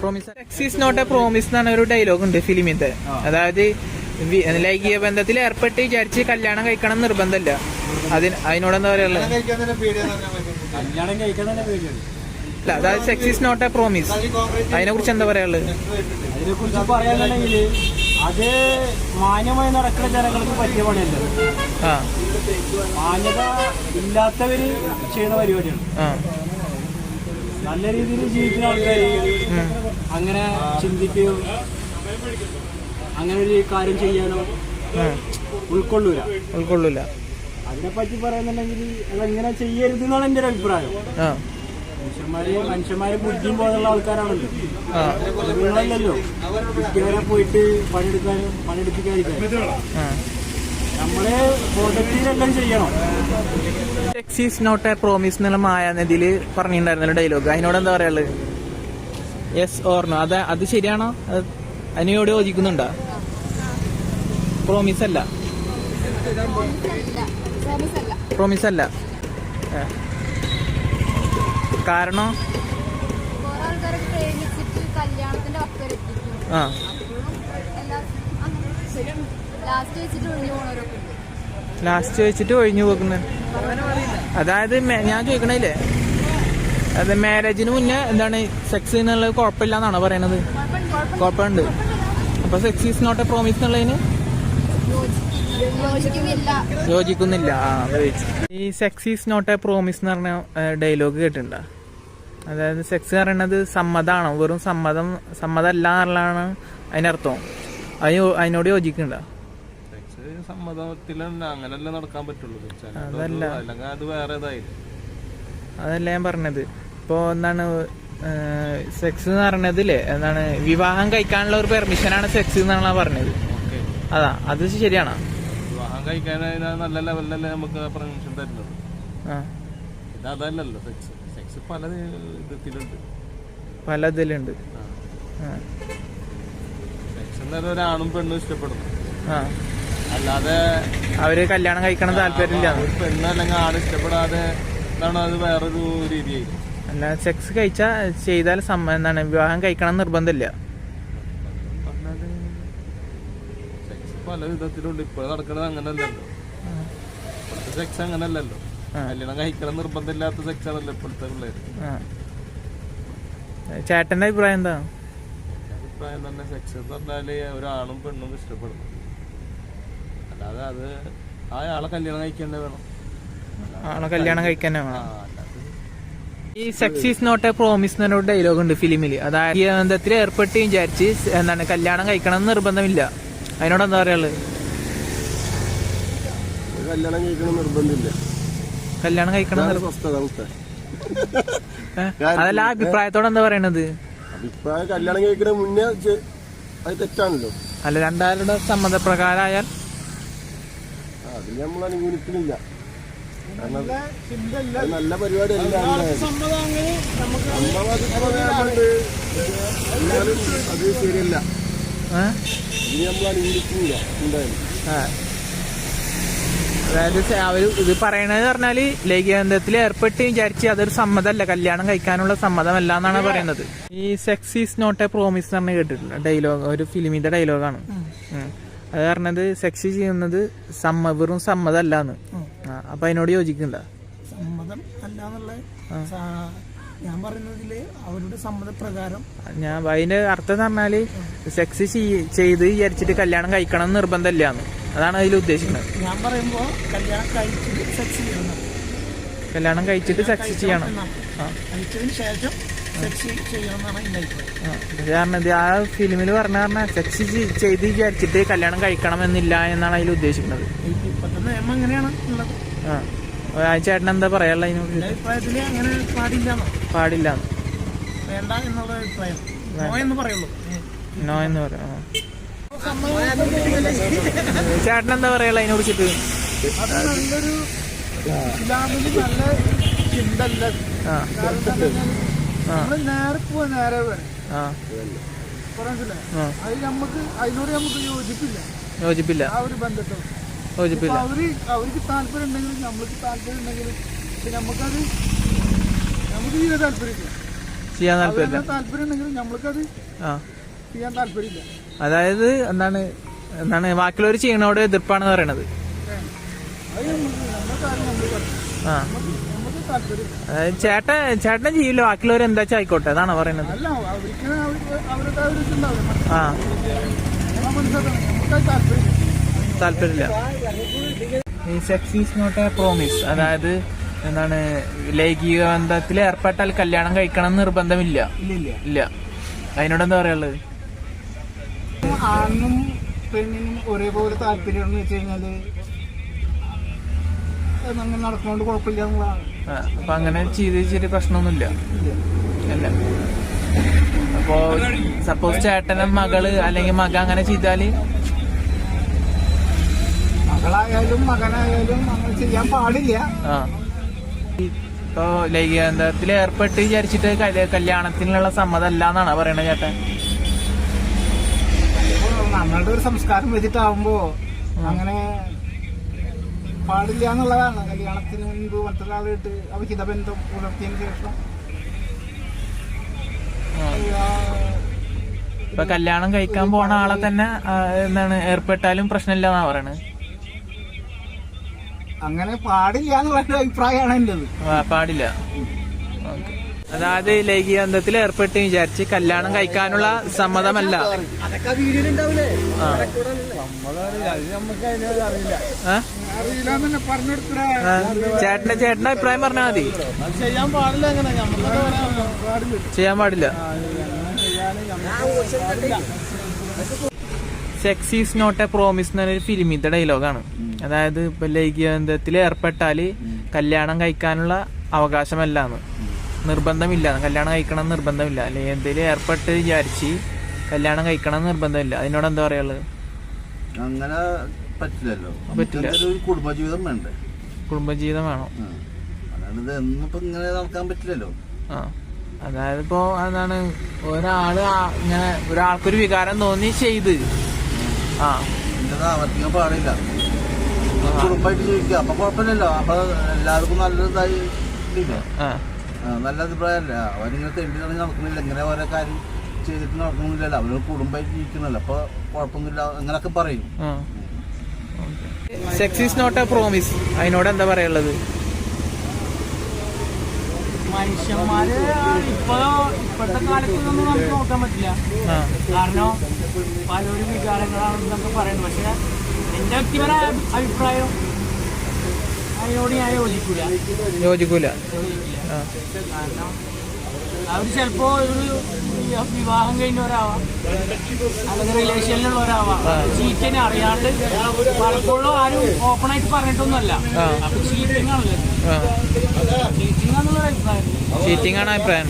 Promise sex is not a promise എന്നാണ് ഒരു dialogue ഉണ്ട് ഫിലിമിന്റെ. അതായത് ലൈംഗിക ബന്ധത്തിൽ ഏർപ്പെട്ട് വിചാരിച്ച് കല്യാണം കഴിക്കണം എന്ന് നിർബന്ധമില്ല. അതിന് അതിനോടെന്താ പേടിയാണ് അല്ല അതായത് sex is not a promise അതിനെ കുറിച്ച് എന്താ പറയാനുള്ളത്? അതിനെ കുറിച്ച് പറയാന്നുണ്ടെങ്കിൽ അത് മാന്യമായി നടക്കുന്ന ജനങ്ങൾക്ക് പറ്റിയ പണിയല്ല? ആ. മാന്യത ഇല്ലാത്തവര് ചെയ്യുന്ന പരിപാടിയാണ്. ആ. നല്ല രീതിയിൽ ജീവിക്കുന്ന ആൾക്കാർ അങ്ങനെ ചിന്തിക്കുകയോ അങ്ങനെ ഒരു കാര്യം ചെയ്യാനോ ഉൾക്കൊള്ളൂല. ഉൾക്കൊള്ളൂല. അതിനെപ്പറ്റി പറയുന്നുണ്ടെങ്കിൽ അതെങ്ങനെ ചെയ്യരുത് എന്നാണ് എന്റെ ഒരു അഭിപ്രായം. മനുഷ്യന്മാര് മനുഷ്യന്മാര് ബുദ്ധിയും പോലുള്ള ആൾക്കാരാണല്ലോ. നിങ്ങളല്ലല്ലോ ബുദ്ധിവരെ പോയിട്ട് പണിയെടുക്കാനും പണിയെടുപ്പിക്കാതിരിക്കാനും നമ്മളെ നമ്മൾ ബോധത്തിലെല്ലാം ചെയ്യണം. Sex is not a promise എന്നുള്ള മായാനദിയിൽ പറഞ്ഞിട്ടുണ്ടായിരുന്നല്ലോ ഡയലോഗ് അതിനോട് എന്താ പറയാനുള്ളത്? യെസ് ഓർണോ അത് അത് ശരിയാണോ? അത് അതിനോട് യോജിക്കുന്നുണ്ടോ? പ്രോമിസ് അല്ല. പ്രോമിസ് അല്ല. കാരണം? ആ. ലാസ്റ്റ് വെച്ചിട്ട് ഒഴിഞ്ഞു പോണവരൊക്കെ ലാസ്റ്റ് വെച്ചിട്ട് ഒഴിഞ്ഞു പോകുന്നു. അതായത് ഞാൻ ചോദിക്കണില്ലേ അത് മാരേജിന് മുന്നേ എന്താണ് സെക്സ് എന്നുള്ളത് കുഴപ്പമില്ല എന്നാണ് പറയണത്? കുഴപ്പമുണ്ട്, അപ്പൊ sex is not a promise എന്നുള്ളതിന്? യോജിക്കുന്നില്ല. ഈ sex is not a promise എന്ന് പറഞ്ഞ ഡയലോഗ് കേട്ടിട്ടുണ്ടോ? അതായത് സെക്സ് പറയണത് സമ്മതമാണോ വെറും സമ്മതം സമ്മതമല്ല എന്നുള്ളതാണ് അതിനർത്ഥം. അതിന് അതിനോട് യോജിക്കുന്നുണ്ടോ? സമ്മതത്തിൽ അങ്ങനല്ല നടക്കാൻ പറ്റുള്ളൂ. അതല്ല. അല്ലെങ്കിൽ അത് വേറെ ഇതായിരുന്നു അതല്ല ഞാൻ പറഞ്ഞത്. ഇപ്പോ എന്താണ് സെക്സ് എന്ന് പറഞ്ഞതില്ലേ എന്താണ് വിവാഹം കഴിക്കാനുള്ള ഒരു പെർമിഷനാണ് സെക്സ് എന്നാണ് പറഞ്ഞത്. അതാ അത് ശരിയാണോ. വിവാഹം കഴിക്കാനായി നല്ല ലെവലിലല്ലേ നമുക്ക് പെർമിഷൻ തരുന്നത്. ഇത് അതല്ലല്ലോ സെക്സ് സെക്സ് പല വിധത്തിലുണ്ട് പല ഇതിലുണ്ട്. സെക്സ് എന്ന് പറഞ്ഞാൽ ഒരാണും പെണ്ണും ഇഷ്ടപ്പെടുന്നു. ആ. അല്ലാതെ അവർ കല്യാണം കഴിക്കണം താല്പര്യമില്ല. ഒരു പെണ്ണ് അല്ലെങ്കിൽ ആണ് ഇഷ്ടപ്പെടാതെ എന്താണ് അത് വേറൊരു രീതിയായിരിക്കും അല്ല സെക്സ് കഴിച്ച ചെയ്താൽ സമ്മ എന്താണ് വിവാഹം കഴിക്കണം എന്ന് നിർബന്ധമില്ല. സെക്സ് പല വിധത്തിലുണ്ട്. ഇപ്പോൾ നടക്കണത് അങ്ങനല്ലല്ലോ. ഇപ്പോഴത്തെ സെക്സ് അങ്ങനല്ലല്ലോ. കല്യാണം കഴിക്കണം നിർബന്ധമില്ലാത്ത സെക്സ് ആണല്ലോ ഇപ്പോഴത്തെ പിള്ളേര്. ചേട്ടന്റെ അഭിപ്രായം എന്താ? അഭിപ്രായം തന്നെ സെക്സ് എന്ന് പറഞ്ഞാൽ ഒരാണും പെണ്ണും ഇഷ്ടപ്പെടുന്നു. അല്ലാതെ അത് അയാളെ കല്യാണം കഴിക്കണ്ടേ വേണം. ആളെ കല്യാണം കഴിക്കാനേ ആ വേണം ഈ sex is not a promise എന്നൊരു ഡയലോഗ് ഉണ്ട് ഫിലിമിൽ അതായത് ഈ ബന്ധത്തിൽ ഏർപ്പെട്ട് വിചാരിച്ച് എന്താണ് കല്യാണം കഴിക്കണം എന്ന് നിർബന്ധമില്ല. അതിനോട് എന്താ പറയാൾ കല്യാണം കഴിക്കണം നിർബന്ധമില്ല. കല്യാണം കഴിക്കണം? അതല്ല ആ അഭിപ്രായത്തോടെ എന്താ പറയണത്? അഭിപ്രായം കല്യാണം കഴിക്കണ മുന്നേ അത് തെറ്റാണല്ലോ. അല്ല രണ്ടാളുടെ സമ്മതപ്രകാരമായാൽ ആ, അത് നമ്മൾ അനുകൂലിക്കുന്നില്ല കാരണം നല്ല പരിപാടി അത് ശരിയല്ല. ഇനി നമ്മൾ അനുകൂലിക്കുന്നില്ല എന്തായാലും. അതായത് അവർ അവർ ഇത് പറയണത് പറഞ്ഞാൽ ലൈംഗികബന്ധത്തിൽ ഏർപ്പെട്ട് വിചാരിച്ച് അതൊരു സമ്മതമല്ല. കല്യാണം കഴിക്കാനുള്ള സമ്മതമല്ല എന്നാണ് പറയുന്നത്. ഈ sex is not a promise എന്ന് പറഞ്ഞ് കേട്ടിട്ടില്ല ഡയലോഗ് ഒരു ഫിലിമിന്റെ ഡയലോഗാണ് അത് പറഞ്ഞത് സെക്സ് ചെയ്യുന്നത് സമ്മ വെറും സമ്മതല്ല എന്ന് അപ്പൊ അതിനോട് യോജിക്കണ്ട. സമ്മതം അല്ലാന്നുള്ള ഞാൻ പറയുന്നതിൽ അവരുടെ സമ്മതപ്രകാരം. ഞാൻ അതിന്റെ അർത്ഥം എന്ന് പറഞ്ഞാൽ സെക്സ് ചെയ്ത് വിചാരിച്ചിട്ട് കല്യാണം കഴിക്കണം എന്ന് നിർബന്ധമില്ല എന്ന് അതാണ് അതിൽ ഉദ്ദേശിക്കുന്നത്. ഞാൻ പറയുമ്പോ കല്യാണം കഴിച്ചിട്ട് സെക്സ് ചെയ്യണം. കല്യാണം കഴിച്ചിട്ട് സെക്സ് ചെയ്യണം. കഴിച്ചതിന് ശേഷം സെക്സ് എന്റെ അഭിപ്രായം ആ, ഫിലിമിൽ പറഞ്ഞ കാരണം സെക്സ് ചെയ്ത് വിചാരിച്ചിട്ട് കല്യാണം കഴിക്കണം എന്നില്ല എന്നാണ് അതിൽ ഉദ്ദേശിക്കുന്നത്. ഇപ്പ- ഇപ്പത്തെ നിയമം എങ്ങനെയാണ് ഉള്ളത്. ആ. ആ ചേട്ടൻ എന്താ പറയാനുള്ള അതിനെ അങ്ങനെ പാടില്ല പാടില്ല വേണ്ട എന്നുള്ള അഭിപ്രായം. നോ എന്ന് പറയുള്ളൂ. നോ എന്ന് പറയാം ചേട്ടൻ എന്താ പറയാനുള്ള അതിനെ കുറിച്ചിട്ട്? നല്ലൊരു നല്ല ചിന്തല്ല. നേരെ പോവാ നേരെ പറഞ്ഞില്ലേ അത് നമുക്ക് അതിനോട് നമുക്ക് യോജിപ്പില്ല. യോജിപ്പില്ല. ആ ഒരു ബന്ധത്തോട്. യോജിപ്പില്ല. ഇപ്പൊ അവർ അവർക്ക് താല്പര്യം ഉണ്ടെങ്കിലും നമ്മൾക്ക് താല്പര്യം ഉണ്ടെങ്കിലും പക്ഷെ നമുക്കത് നമുക്ക് ചെയ്യാൻ താല്പര്യമില്ല. ചെയ്യാൻ താല്പര്യമില്ല. താല്പര്യം ഉണ്ടെങ്കിലും നമ്മൾക്കത് ചെയ്യാൻ താല്പര്യമില്ല. അതായത് എന്താണ് എന്താണ് ബാക്കിയുള്ളവർ ചെയ്യണോട് എതിർപ്പാണെന്ന് പറയണത്. ആ. ചേട്ടൻ ചേട്ടൻ ചെയ്യില്ല. ബാക്കിയുള്ളവർ എന്താ വെച്ചാൽ ആയിക്കോട്ടെ. അതാണോ പറയുന്നത്. ആ. താല്പര്യമില്ല. Sex is not a promise അതായത് എന്താണ് ലൈംഗിക ബന്ധത്തിൽ ഏർപ്പെട്ടാൽ കല്യാണം കഴിക്കണം എന്ന് നിർബന്ധമില്ല. ഇല്ല അതിനോട് എന്താ പറയാനുള്ളത്? ആണിനും പെണ്ണിനും ഒരേപോലെ താല്പര്യം എന്ന് വെച്ച് കഴിഞ്ഞാൽ അതങ്ങനെ നടക്കുന്നോണ്ട് കുഴപ്പമില്ല എന്നുള്ളതാണ്. അപ്പൊ അങ്ങനെ ചെയ്ത് ചെറിയ പ്രശ്നമൊന്നുമില്ല. അല്ല? അപ്പോ സപ്പോസ് ചേട്ടനെ മകൾ അല്ലെങ്കിൽ മക അങ്ങനെ ചെയ്താൽ? മകളായാലും മകനായാലും അങ്ങനെ ചെയ്യാൻ പാടില്ല. ആ. ഇപ്പൊ ലൈംഗിക ബന്ധത്തിൽ ഏർപ്പെട്ട് വിചാരിച്ചിട്ട് കല്യ- കല്യാണത്തിനുള്ള സമ്മതമല്ല എന്നാണ് പറയണത് ചേട്ടൻ നമ്മളുടെ ഒരു സംസ്കാരം വെച്ചിട്ടാവുമ്പോ അങ്ങനെ പാടില്ല എന്നുള്ളതാണ്. കല്യാണത്തിന് മുൻപ് മറ്റൊരാളായിട്ട് അവിഹിത ബന്ധം പുലർത്തിയതിനു ശേഷം. ഇപ്പൊ കല്യാണം കഴിക്കാൻ പോണ ആളെ തന്നെ എന്താണ് ഏർപ്പെട്ടാലും പ്രശ്നമില്ല എന്നാ പറയണത് അങ്ങനെ പാടില്ല എന്നുള്ള അഭിപ്രായമാണ് എന്റേത്. പാടില്ല. അതായത് ലൈംഗിക ബന്ധത്തിൽ ഏർപ്പെട്ട് വിചാരിച്ച് കല്യാണം കഴിക്കാനുള്ള സമ്മതമല്ല. അതൊക്കെ വീഡിയോയിലുണ്ടാവില്ലേ ചേട്ടന്റെ ചേട്ടന്റെ അഭിപ്രായം പറഞ്ഞാൽ മതി. ചെയ്യാൻ പാടില്ല അങ്ങനെ. ചെയ്യാൻ പാടില്ല. Sex is not a promise എന്ന് പറഞ്ഞൊരു ഫിലിമിന്റെ ഡയലോഗാണ്. അതായത് ഇപ്പൊ ലൈംഗികബന്ധത്തിൽ ഏർപ്പെട്ടാൽ ഏർപ്പെട്ടാൽ കല്യാണം കഴിക്കാനുള്ള അവകാശമല്ലാന്ന്. നിർബന്ധമില്ല. കല്യാണം കഴിക്കണം എന്ന് നിർബന്ധമില്ല. അല്ലെങ്കിൽ എന്തെങ്കിലും ഏർപ്പെട്ട് വിചാരിച്ച് കല്യാണം കഴിക്കണം എന്ന് നിർബന്ധമില്ല. അതിനോട് എന്താ പറയുള്ളത് അങ്ങനെ പറ്റില്ലല്ലോ. പറ്റില്ല. നമുക്കെന്തായാലും ഒരു കുടുംബജീവിതം വേണ്ടേ? കുടുംബജീവിതം വേണം. ഇത്. എന്നിപ്പോ ഇങ്ങനെ നടക്കാൻ പറ്റില്ലല്ലോ. ആ. അതായത് ഇപ്പോ എന്താണ് ഒരാൾ ഇങ്ങനെ ഒരാൾക്കൊരു വികാരം തോന്നി ചെയ്ത്. ആ. ആവർത്തിക്കാൻ പാടില്ല. കുടുംബമായിട്ട് ജീവിക്കുക. അപ്പൊ കുഴപ്പമില്ലല്ലോ. അപ്പൊ എല്ലാവർക്കും നല്ലതായി നല്ല അഭിപ്രായമല്ല? അവരിങ്ങനെ തെണ്ടി നടക്കുന്നില്ല. ഇങ്ങനെ ഓരോ കാര്യം ചെയ്തിട്ട് നടക്കുന്നില്ലല്ലോ. അവർ കുടുംബമായിട്ട് ജീവിക്കുന്നല്ലോ. അപ്പൊ കുഴപ്പമൊന്നുമില്ല. അങ്ങനൊക്കെ പറയും. Sex is not a promise അതിനോട് എന്താ പറയാനുള്ളത്? മനുഷ്യന്മാര് ഇപ്പൊ ഇപ്പോഴത്തെ കാലത്തൊന്നും നമുക്ക് നോക്കാൻ പറ്റില്ല. കാരണം പലരും വികാരങ്ങളാണെന്നൊക്കെ പറയുന്നത്. പക്ഷെ എന്റെ വ്യക്തിപരമായ അഭിപ്രായം അതിനോട് ഞാൻ യോജിക്കൂല. യോജിക്കൂല. കാരണം അവർ ചിലപ്പോ ഒരു വിവാഹം കഴിഞ്ഞവരാവാം അല്ലെങ്കിൽ റിലേഷനിലുള്ളവരാവാം ചീറ്റിനെ അറിയാണ്ട് പലപ്പോഴും ആരും ഓപ്പൺ ആയിട്ട് പറഞ്ഞിട്ടൊന്നുമല്ല. അപ്പൊ ചീറ്റിംഗ് ആണല്ലോ ചീറ്റിംഗ് എന്നുള്ള അഭിപ്രായം. ചീറ്റിംഗ് ആണ് അഭിപ്രായം.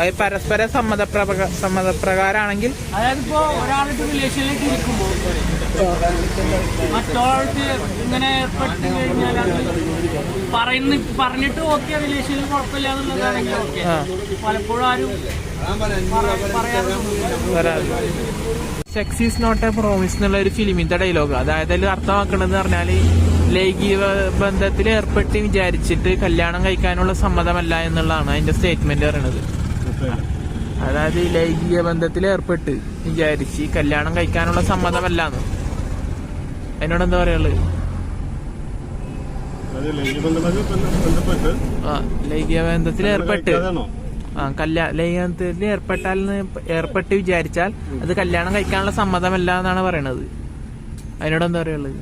അത് പരസ്പര സമ്മതപ്രക സമ്മതപ്രകാരമാണെങ്കിൽ അതായത് ഇപ്പോ ഒരാളുടെ റിലേഷനിലേക്ക് ഇരിക്കുമ്പോൾ മറ്റൊരാൾക്ക് ഇങ്ങനെ ഏർപ്പെട്ട് കഴിഞ്ഞാൽ പറയുന്ന പറഞ്ഞിട്ട് ഓക്കെ റിലേഷനിൽ കുഴപ്പമില്ല എന്നുള്ളതാണെങ്കിൽ ഓക്കെ. പലപ്പോഴും ആരും sex is not a promise എന്നുള്ള ഒരു ഫിലിമിന്റെ ഡയലോഗ് അതായത് അതിൽ അർത്ഥമാക്കണമെന്ന് പറഞ്ഞാൽ ലൈംഗിക ബന്ധത്തിൽ ഏർപ്പെട്ട് വിചാരിച്ചിട്ട് കല്യാണം കഴിക്കാനുള്ള സമ്മതമല്ല എന്നുള്ളതാണ് അതിന്റെ സ്റ്റേറ്റ്മെന്റ് പറയണത് അതായത് ലൈംഗിക ബന്ധത്തിൽ ഏർപ്പെട്ട് വിചാരിച്ച് കല്യാണം കഴിക്കാനുള്ള സമ്മതമല്ലാന്ന്. അതിനോട് എന്താ പറയാനുള്ളത് ലൈംഗികബന്ധത്തിൽ ഏർപ്പെട്ട്? ആ കല്യാണ ലൈംഗികത്തിൽ ഏർപ്പെട്ടാൽ ഏർപ്പെട്ട് വിചാരിച്ചാൽ അത് കല്യാണം കഴിക്കാനുള്ള സമ്മതമല്ല എന്നാണ് പറയണത്. അതിനോട് എന്താ പറയുള്ളത്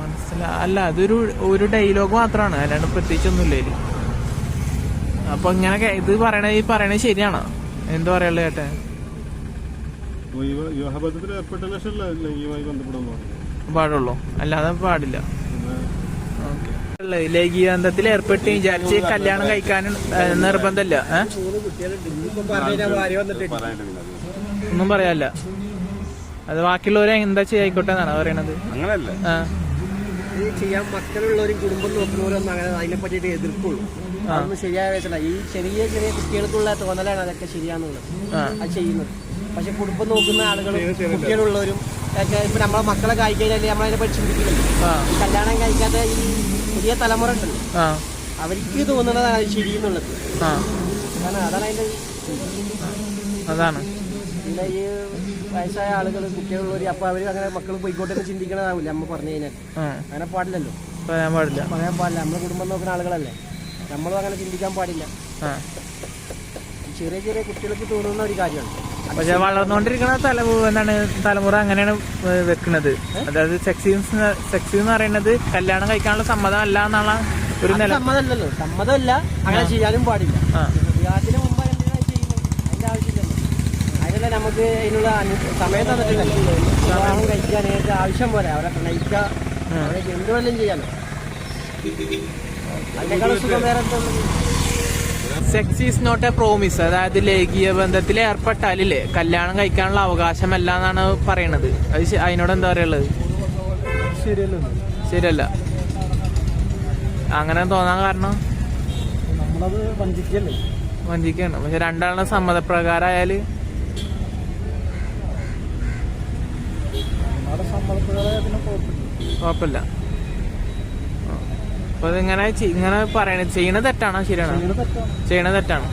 മനസ്സിലാ അല്ല അതൊരു ഒരു ഡയലോഗ് മാത്രമാണ് അല്ലാണ്ട് പ്രത്യേകിച്ചൊന്നുമില്ല അപ്പൊ ഇങ്ങനെ ഇത് പറയണ ഈ പറയണത് ശരിയാണോ? എന്താ പറയാനുള്ളത് ചേട്ടൻ വിവാഹബന്ധത്തിൽ ഏർപ്പെട്ട ലൈംഗികമായി ബന്ധപ്പെടാൻ പാടുള്ളൂ. അല്ലാതെ പാടില്ല. ലൈംഗികാന്തത്തിൽ ഉള്ള ലൈംഗിക ബന്ധത്തിൽ ഏർപ്പെട്ട് വിചാരിച്ച് കല്യാണം കഴിക്കാനും നിർബന്ധമല്ല? ഒന്നും പറയാല്ല അത് ബാക്കിയുള്ളവരെ എന്താ ചെയ്യായിക്കോട്ടെ എന്നാണ് പറയണത്. അങ്ങനല്ല. ഇത് ചെയ്യാൻ മക്കളുള്ളവരും കുടുംബം നോക്കുന്നവരൊന്നും അങ്ങനെ അതിനെ പറ്റിയിട്ട് എതിർക്കുള്ളൂ. അതൊന്നും ശരിയായ ഈ ചെറിയ ചെറിയ കുട്ടികൾക്കുള്ള തോന്നലാണ് അതൊക്കെ ശരിയാന്നുള്ളത് ആ. അത് ചെയ്യുന്നത്. പക്ഷെ കുടുംബം നോക്കുന്ന ആളുകളും കുട്ടികളുള്ളവരും ഒക്കെ ഇപ്പൊ നമ്മളെ മക്കളെ കായിക്കഴിഞ്ഞാൽ നമ്മളതിനെ പറ്റി ആ. ഈ കല്യാണം കഴിക്കാത്ത ഈ പുതിയ തലമുറ ഉണ്ടല്ലോ. അവർക്ക് തോന്നുന്നതാണ് അത് ശരി എന്നുള്ളത്. ആ. കാരണം അതാണ് അതിന്റെ അതാണ്. പിന്നെ ഈ വയസ്സായ ആളുകൾ കുട്ടികളുള്ളവർ അപ്പൊ അവർ അങ്ങനെ മക്കൾ പോയിക്കോട്ടെ എന്ന് ചിന്തിക്കണതാവില്ല നമ്മൾ പറഞ്ഞു കഴിഞ്ഞാൽ അങ്ങനെ പാടില്ലല്ലോ. പറയാൻ പാടില്ല. പറയാൻ പാടില്ല. നമ്മളെ കുടുംബം നോക്കുന്ന ആളുകളല്ലേ. നമ്മളും അങ്ങനെ ചിന്തിക്കാൻ പാടില്ല. ചെറിയ ചെറിയ കുട്ടികൾക്ക് തോന്നുന്ന ഒരു കാര്യമാണ്. പക്ഷെ വളർന്നുകൊണ്ടിരിക്കുന്ന തലമുറ എന്താണ് തലമുറ അങ്ങനെയാണ് വെക്കുന്നത്. അതായത് സെക്സിൻസ് സെക്സി എന്ന് പറയുന്നത് കല്യാണം കഴിക്കാനുള്ള സമ്മതം അല്ല എന്നുള്ള ഒരു നില. സമ്മതമല്ലല്ലോ. സമ്മതമല്ല. അങ്ങനെ ചെയ്യാനും പാടില്ല. വിവാഹത്തിന് മുമ്പ് അതിന്റെ ആവശ്യമില്ലല്ലോ. അതിനല്ല നമുക്ക് അതിനുള്ള സമയം തന്നിട്ടില്ലല്ലോ വിവാഹം കഴിക്കാനായിട്ട് ആവശ്യം പോലെ അവരെ പ്രണയിക്കുക അവരെ എന്ത് വല്ലതും ചെയ്യാനോ അതിനേക്കാളും സുഖം വേറെ sex is not a promise അതായത് ലൈംഗിക ബന്ധത്തിൽ ഏർപ്പെട്ടാലില്ലേ? കല്യാണം കഴിക്കാനുള്ള അവകാശമല്ല എന്നാണ് പറയണത്. അത് അതിനോട് എന്താ പറയുള്ളത് ശരിയല്ല. അങ്ങനെ തോന്നാൻ കാരണം? വഞ്ചിക്കാണ്. പക്ഷെ രണ്ടാളുടെ സമ്മതപ്രകാരം ആയാൽ കുഴപ്പമില്ല. അപ്പൊ ഇതിങ്ങനെ ചെ- ഇങ്ങനെ പറയണത് ചെയ്യണത് തെറ്റാണോ? ശരിയാണോ? ചെയ്യണത് തെറ്റാണ്?